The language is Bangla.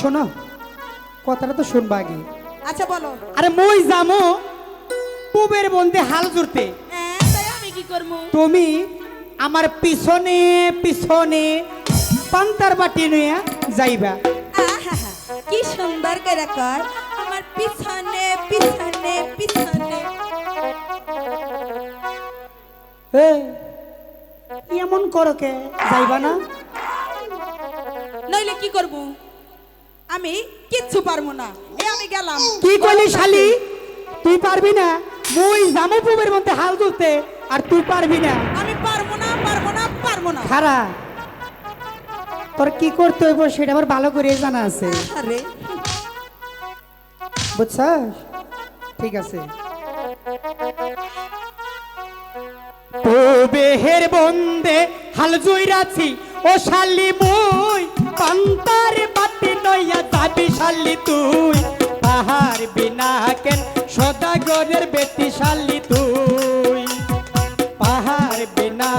শোনো কথাটা তো শুনবা আগে। আচ্ছা বলো। আরে মই যামো পুবের বন্ধে হাল জুড়তে। হ্যাঁ আমি কি করব? তুমি আমার পিছনে পিছনে পান্তার বাটি নিয়ে যাইবা। কি সুন্দর করে কর। আমার পিছনে পিছনে পিছনে। এমন করো কে? যাইবা না? নইলে কি করব? আমি কিচ্ছু পারব না। এই আমি গেলাম। কি করলি শালি? তুই পারবি না? মই যামো পুবের মধ্যে হাল তুলতে আর তুই পারবি না। আমি পারব না পারব না পারব না। খারা তোর কি করতে হইব সেটা আমার ভালো করে জানা আছে। আরে। বুঝছস? ঠিক আছে। বেহের বন্দে হাল জুইরাছি ও শালি মুই পান্তার বাতি নইয়া যাবি শালি তুই তাহার বিনা কেন সদাগরের বেটি শালি তুই। পাহাড় বিনা